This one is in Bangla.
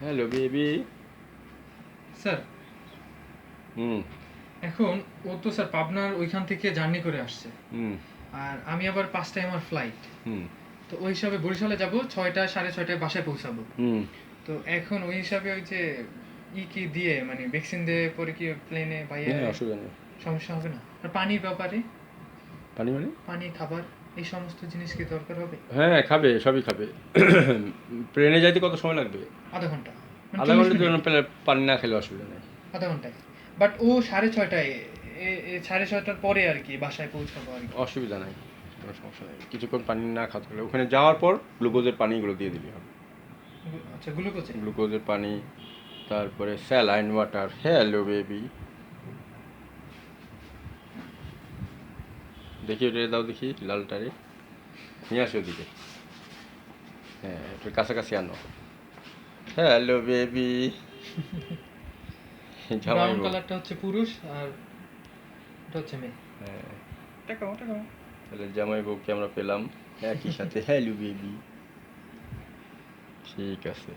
হ্যালো বেবি স্যার হুম এখন ও তো স্যার পাবনার ওইখান থেকে জার্নি করে আসছে। হুম আর আমি আবার পাঁচটায় আমার ফ্লাইট হুম তো ওই হিসাবে বরিশালে যাব ছয়টা সাড়ে ছয়টায় বাসায় পৌঁছাবো। হুম তো এখন ওই হিসাবে ওই যে ই কি দিয়ে মানে ভ্যাকসিন দিয়ে পরে কি প্লেনে বাইরে হ্যাঁ অসুবিধা নেই। সমস্যা হবে না? আর পানির ব্যাপারে? পানি মানে? পানি খাবার? এই সমস্ত জিনিস কি দরকার হবে? হ্যাঁ খাবে সবই খাবে। ট্রেনে যাইতে কত সময় লাগবে? আধা ঘণ্টা। মানে আধা 40 ঘণ্টার জন্য পানি না খেলে অসুবিধা নেই। আধা ঘন্টায়। বাট ও সাড়ে ছয়টায় সাড়ে ছয়টার পরে আর কি বাসায় পৌঁছাবো আর কি। অসুবিধা নাই কোনো সমস্যা নেই। কিছুক্ষণ পানি না খাতে হলে ওখানে যাওয়ার পর গ্লুকোজের পানিগুলো দিয়ে দিবি হবে। আচ্ছা গ্লুকোজে? গ্লুকোজের পানি তারপরে স্যালাইন ওয়াটার হ্যালো বেবি। দেখি ওটা দাও দেখি লালটারে। নিয়ে আসো ওদিকে। হ্যাঁ একটু কাছাকাছি আনো। Hello baby. জামাই ব্রাউন কালারটা হচ্ছে পুরুষ আর এটা হচ্ছে মেয়ে। হ্যাঁ। টাকাও টাকাও তাহলে জামাই বউকে আমরা পেলাম একই সাথে। Hello baby. ঠিক আছে।